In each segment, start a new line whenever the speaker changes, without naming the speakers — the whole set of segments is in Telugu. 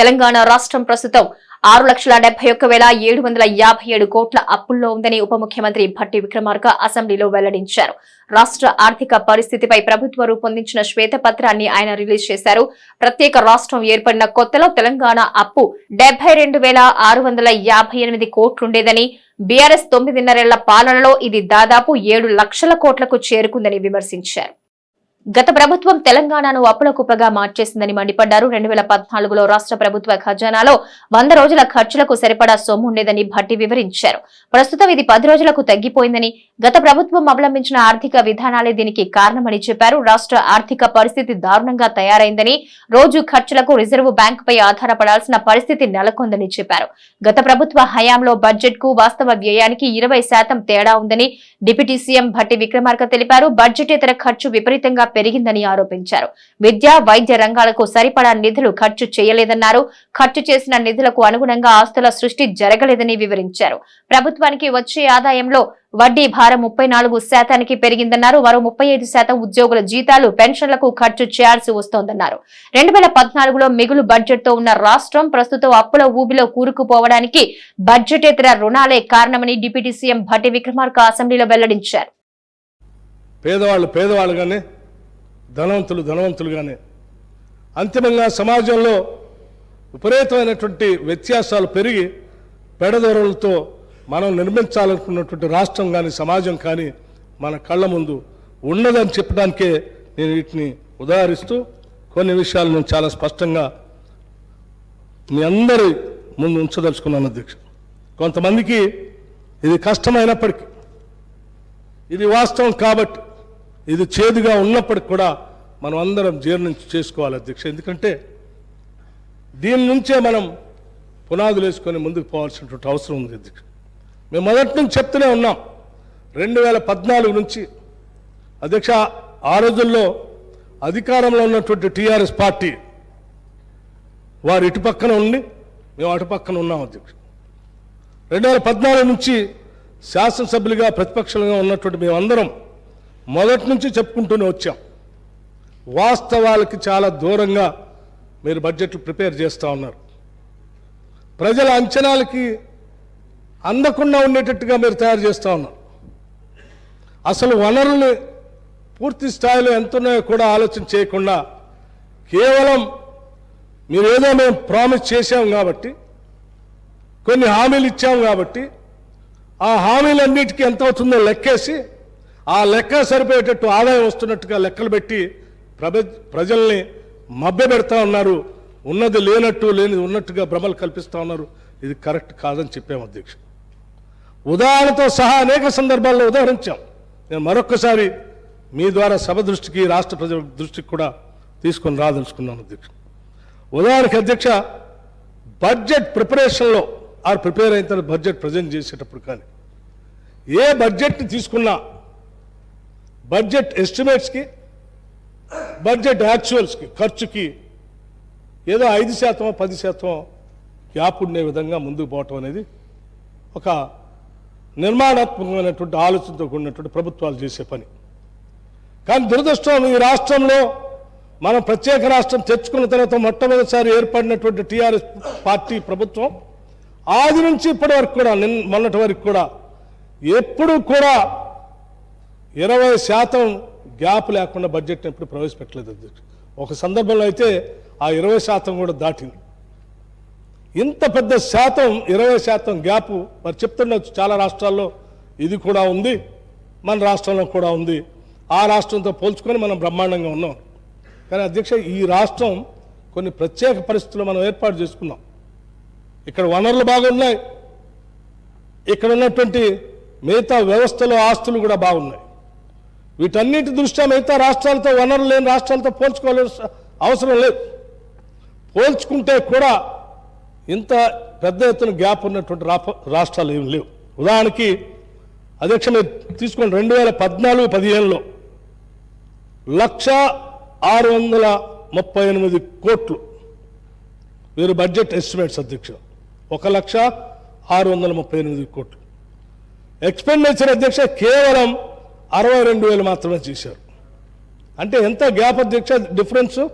తెలంగాణ రాష్ట్రం ప్రస్తుతం ఆరు లక్షల డెబ్బై ఒక్క వేల ఏడు వందల యాభై ఏడు కోట్ల అప్పుల్లో ఉందని ఉప ముఖ్యమంత్రి భట్టి విక్రమార్క అసెంబ్లీలో వెల్లడించారు. రాష్ట్ర ఆర్థిక పరిస్థితిపై ప్రభుత్వం రూపొందించిన శ్వేతపత్రాన్ని ఆయన రిలీజ్ చేశారు. ప్రత్యేక రాష్ట్రం ఏర్పడిన కొత్తలో తెలంగాణ అప్పు డెబ్బై రెండు వేల ఆరు వందల యాభై ఎనిమిది కోట్లుండేదని బీఆర్ఎస్ తొమ్మిదిన్నరేళ్ళ పాలనలో ఇది దాదాపు ఏడు లక్షల కోట్లకు చేరుకుందని విమర్శించారు. గత ప్రభుత్వం తెలంగాణను అప్పుల కుప్పగా మార్చేసిందని మండిపడ్డారు. రెండు వేల పద్నాలుగులో రాష్ట్ర ప్రభుత్వ ఖజానాలో వంద రోజుల ఖర్చులకు సరిపడా సొమ్ము ఉండేదని భట్టి వివరించారు. ప్రస్తుతం ఇది పది రోజులకు తగ్గిపోయిందని గత ప్రభుత్వం అవలంబించిన ఆర్థిక విధానాలే దీనికి కారణమని చెప్పారు. రాష్ట్ర ఆర్థిక పరిస్థితి దారుణంగా తయారైందని రోజు ఖర్చులకు రిజర్వ్ బ్యాంకుపై ఆధారపడాల్సిన పరిస్థితి నెలకొందని చెప్పారు. గత ప్రభుత్వ హయాంలో బడ్జెట్కు వాస్తవ వ్యయానికి ఇరవై శాతం తేడా ఉందని డిప్యూటీ సీఎం భట్టి విక్రమార్క తెలిపారు. బడ్జెట్ ఇతర ఖర్చు విపరీతంగా పెరిగిందని ఆరోపించారు. విద్య వైద్య రంగాలకు సరిపడా నిధులు ఖర్చు చేయలేదన్నారు. ఖర్చు చేసిన నిధులకు అనుగుణంగా ఆస్తుల సృష్టి జరగలేదని వివరించారు. ప్రభుత్వానికి వచ్చే ఆదాయంలో వడ్డీ భారం ముప్పై నాలుగు శాతానికి పెరిగిందన్నారు. మరో ముప్పై ఐదు శాతం ఉద్యోగుల జీతాలు పెన్షన్లకు ఖర్చు చేయాల్సి వస్తోందన్నారు. రెండు వేల పద్నాలుగులో మిగులు బడ్జెట్తో ఉన్న రాష్ట్రం ప్రస్తుతం అప్పుల ఊబిలో కూరుకుపోవడానికి బడ్జెటేతర రుణాలే కారణమని డిప్యూటీ సీఎం భట్టి విక్రమార్క అసెంబ్లీలో వెల్లడించారు.
పేదవాళ్ళు పేదవాళ్ళుగానే ధనవంతులు ధనవంతులుగానే అంతిమంగా సమాజంలో విపరీతమైనటువంటి వ్యత్యాసాలు పెరిగి పెడదొరలతో మనం నిర్మించాలనుకున్నటువంటి రాష్ట్రం కానీ సమాజం కానీ మన కళ్ళ ముందు ఉన్నదని చెప్పడానికే నేను వీటిని ఉదాహరిస్తూ కొన్ని విషయాలు నేను చాలా స్పష్టంగా మీ అందరి ముందు ఉంచదలుచుకున్నాను అధ్యక్ష. కొంతమందికి ఇది కష్టమైనప్పటికీ ఇది వాస్తవం కాబట్టి ఇది చేదుగా ఉన్నప్పటికి కూడా మనం అందరం జీర్ణం చేసుకోవాలి అధ్యక్ష. ఎందుకంటే దీని నుంచే మనం పునాదులు వేసుకొని ముందుకు పోవాల్సినటువంటి అవసరం ఉంది అధ్యక్ష. మేము మొదటి నుంచి చెప్తూనే ఉన్నాం రెండు వేల పద్నాలుగు నుంచి. అధ్యక్ష ఆ రోజుల్లో అధికారంలో ఉన్నటువంటి టీఆర్ఎస్ పార్టీ వారు ఇటు పక్కన ఉండి మేము అటు పక్కన ఉన్నాం అధ్యక్ష. రెండు వేల పద్నాలుగు నుంచి శాసనసభ్యులుగా ప్రతిపక్షంగా ఉన్నటువంటి మేమందరం మొదటి నుంచి చెప్పుకుంటూనే వచ్చాం. వాస్తవాలకి చాలా దూరంగా మీరు బడ్జెట్లు ప్రిపేర్ చేస్తూ ఉన్నారు. ప్రజల అంచనాలకి అందకుండా ఉండేటట్టుగా మీరు తయారు చేస్తూ ఉన్నారు. అసలు వనరులు పూర్తి స్థాయిలో ఎంత ఉన్నాయో కూడా ఆలోచన చేయకుండా కేవలం మీరు ఏదో మేము ప్రామిస్ చేశాం కాబట్టి కొన్ని హామీలు ఇచ్చాం కాబట్టి ఆ హామీలన్నిటికీ ఎంత అవుతుందో లెక్కేసి ఆ లెక్క సరిపోయేటట్టు ఆదాయం వస్తున్నట్టుగా లెక్కలు పెట్టి ప్రజ ప్రజల్ని మభ్య పెడతా ఉన్నారు. ఉన్నది లేనట్టు లేని ఉన్నట్టుగా భ్రమలు కల్పిస్తా ఉన్నారు. ఇది కరెక్ట్ కాదని చెప్పాము అధ్యక్ష. ఉదాహరణతో సహా అనేక సందర్భాల్లో ఉదాహరించాం. నేను మరొక్కసారి మీ ద్వారా సభ దృష్టికి రాష్ట్ర ప్రజల దృష్టికి కూడా తీసుకొని రాదలుచుకున్నాను అధ్యక్ష. ఉదాహరణకి అధ్యక్ష బడ్జెట్ ప్రిపరేషన్లో ఆర్ ప్రిపేర్ అయిన తర్వాత బడ్జెట్ ప్రజెంట్ చేసేటప్పుడు కానీ ఏ బడ్జెట్ని తీసుకున్నా బడ్జెట్ ఎస్టిమేట్స్కి బడ్జెట్ యాక్చువల్స్కి ఖర్చుకి ఏదో ఐదు శాతం పది శాతం గ్యాప్ ఉండే విధంగా ముందుకు పోవటం అనేది ఒక నిర్మాణాత్మకమైనటువంటి ఆలోచనతో కూడినటువంటి ప్రభుత్వాలు చేసే పని. కానీ దురదృష్టం ఈ రాష్ట్రంలో మనం ప్రత్యేక రాష్ట్రం తెచ్చుకున్న తర్వాత మొట్టమొదటిసారి ఏర్పడినటువంటి టీఆర్ఎస్ పార్టీ ప్రభుత్వం ఆది నుంచి ఇప్పటి వరకు కూడా నిన్న మొన్నటి వరకు కూడా ఎప్పుడు కూడా ఇరవై శాతం గ్యాప్ లేకుండా బడ్జెట్ ఎప్పుడు ప్రవేశపెట్టలేదు అధ్యక్షుడు ఒక సందర్భంలో అయితే ఆ ఇరవై శాతం కూడా దాటింది. ఇంత పెద్ద శాతం ఇరవై శాతం గ్యాప్ మరి చెప్తుండొచ్చు చాలా రాష్ట్రాల్లో ఇది కూడా ఉంది మన రాష్ట్రంలో కూడా ఉంది. ఆ రాష్ట్రంతో పోల్చుకొని మనం బ్రహ్మాండంగా ఉన్నాం. కానీ అధ్యక్ష ఈ రాష్ట్రం కొన్ని ప్రత్యేక పరిస్థితులు మనం ఏర్పాటు చేసుకున్నాం. ఇక్కడ వనరులు బాగున్నాయి. ఇక్కడ ఉన్నటువంటి మిగతా వ్యవస్థలో ఆస్తులు కూడా బాగున్నాయి. వీటన్నిటి దృష్ట్యా మిగతా రాష్ట్రాలతో వనరులు లేని రాష్ట్రాలతో పోల్చుకోవాలి అవసరం లేదు. పోల్చుకుంటే కూడా ఇంత పెద్ద ఎత్తున గ్యాప్ ఉన్నటువంటి రాష్ట్రాలు ఏమి లేవు. ఉదాహరణకి అధ్యక్ష మీరు తీసుకోండి రెండు వేల పద్నాలుగు పదిహేనులో లక్ష ఆరు వందల ముప్పై ఎనిమిది కోట్లు. వీరు బడ్జెట్ ఎస్టిమేట్స్ అధ్యక్ష ఒక లక్ష ఆరు వందల ముప్పై ఎనిమిది కోట్లు. ఎక్స్పెండిచర్ అధ్యక్ష కేవలం అరవై రెండు వేలు మాత్రమే చేశారు. అంటే ఎంత గ్యాప్ అధ్యక్ష డిఫరెన్స్?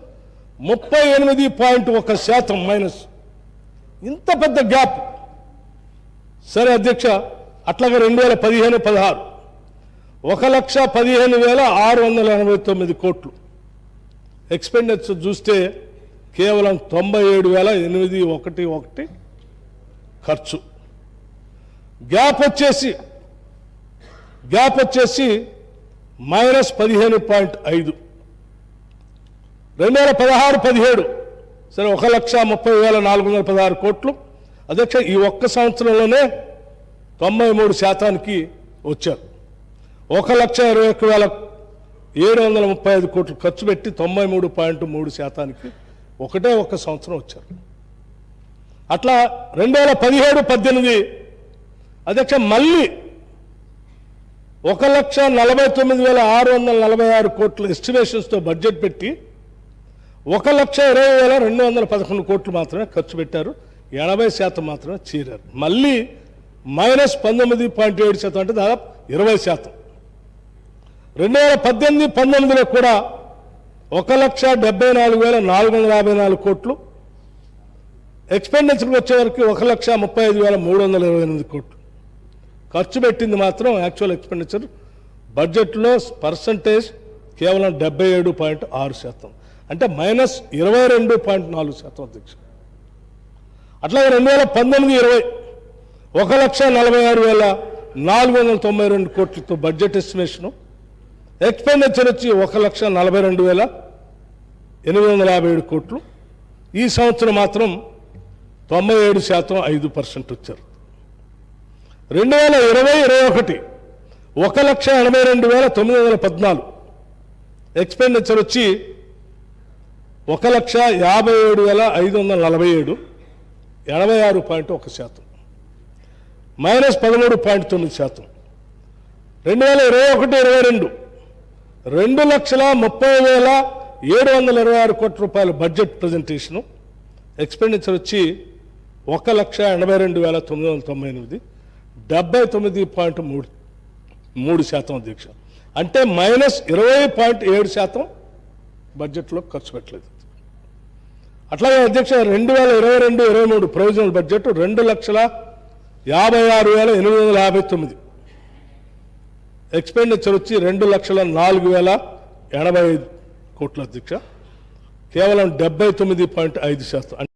ముప్పై ఎనిమిది పాయింట్ ఒక శాతం మైనస్. ఇంత పెద్ద గ్యాప్. సరే అధ్యక్ష అట్లాగే రెండు వేల పదిహేను పదహారు. ఒక లక్ష పదిహేను వేల ఆరు వందల ఎనభై తొమ్మిది కోట్లు. ఎక్స్పెండిచర్ చూస్తే కేవలం తొంభై ఏడు వేల ఎనిమిది ఒకటి ఒకటి ఖర్చు. గ్యాప్ వచ్చేసి గ్యాప్ వచ్చేసి మైనస్ పదిహేను పాయింట్ ఐదు. రెండు వేల పదహారు పదిహేడు. సరే ఒక లక్ష ముప్పై వేల నాలుగు వందల పదహారు కోట్లు. అధ్యక్ష ఈ ఒక్క సంవత్సరంలోనే తొంభై మూడు శాతానికి వచ్చారు. ఒక లక్ష ఇరవై ఒక్క వేల ఏడు వందల ముప్పై ఐదు కోట్లు ఖర్చు పెట్టి తొంభై మూడు పాయింట్ మూడు శాతానికి ఒకటే ఒక్క సంవత్సరం వచ్చారు. అట్లా రెండు వేల పదిహేడు పద్దెనిమిది అధ్యక్ష మళ్ళీ ఒక లక్ష నలభై తొమ్మిది వేల ఆరు వందల నలభై ఆరు కోట్ల ఎస్టిమేషన్స్తో బడ్జెట్ పెట్టి ఒక లక్ష ఇరవై వేల రెండు వందల పదకొండు కోట్లు మాత్రమే ఖర్చు పెట్టారు. ఎనభై శాతం మాత్రమే చేరారు. మళ్ళీ మైనస్ పంతొమ్మిది పాయింట్ ఏడు శాతం అంటే దాదాపు ఇరవై శాతం. రెండు వేల పద్దెనిమిది పంతొమ్మిదిలో కూడా ఒక లక్ష డెబ్బై నాలుగు వేల నాలుగు వందల యాభై నాలుగు కోట్లు. ఎక్స్పెండిచర్కి వచ్చేవరకు ఒక లక్ష ముప్పై ఐదు వేల మూడు వందల ఇరవై ఎనిమిది కోట్లు. ఖర్చు పెట్టింది మాత్రం యాక్చువల్ ఎక్స్పెండిచర్ బడ్జెట్లో పర్సంటేజ్ కేవలం డెబ్బై ఏడు పాయింట్ ఆరు శాతం. అంటే మైనస్ ఇరవై రెండు పాయింట్ నాలుగు శాతం అధ్యక్ష. అట్లాగే రెండు వేల పంతొమ్మిది ఇరవై ఒక లక్ష నలభై ఆరు వేల నాలుగు వందల తొంభై రెండు కోట్లతో బడ్జెట్ ఎస్టిమేషను ఎక్స్పెండిచర్ వచ్చి ఒక లక్ష నలభై రెండు వేల ఎనిమిది వందల యాభై ఏడు కోట్లు. ఈ సంవత్సరం మాత్రం తొంభై ఏడు శాతం ఐదు పర్సెంట్ వచ్చారు. రెండు వేల ఇరవై ఇరవై ఒకటి ఒక లక్ష ఎనభై రెండు వేల తొమ్మిది వందల పద్నాలుగు. ఎక్స్పెండిచర్ వచ్చి ఒక లక్ష యాభై ఏడు వేల ఐదు వందల నలభై ఏడు. ఎనభై ఆరు పాయింట్ ఒక శాతం. మైనస్ పదమూడు పాయింట్ తొమ్మిది శాతం. రెండు వేల ఇరవై ఒకటి ఇరవై రెండు. రెండు లక్షల ముప్పై వేల ఏడు వందల ఇరవై ఆరు కోట్ల రూపాయల బడ్జెట్ ప్రజెంటేషను ఎక్స్పెండిచర్ వచ్చి ఒక లక్ష ఎనభై రెండు వేల తొమ్మిది వందల తొంభై ఎనిమిది. డెబ్బై తొమ్మిది పాయింట్ మూడు మూడు శాతం దీక్ష. అంటే మైనస్ ఇరవై పాయింట్ ఏడు శాతం బడ్జెట్లో ఖర్చు పెట్టలేదు. అట్లాగే అధ్యక్ష రెండు వేల ఇరవై రెండు ఇరవై మూడు ప్రొవిజనల్ బడ్జెట్ రెండు లక్షల యాభై ఆరు వేల ఎనిమిది వందల యాభై తొమ్మిది. ఎక్స్పెండిచర్ వచ్చి రెండు లక్షల నాలుగు వేల ఎనభై ఐదు కోట్ల అధ్యక్ష. కేవలం డెబ్బై తొమ్మిది పాయింట్ ఐదు శాతం.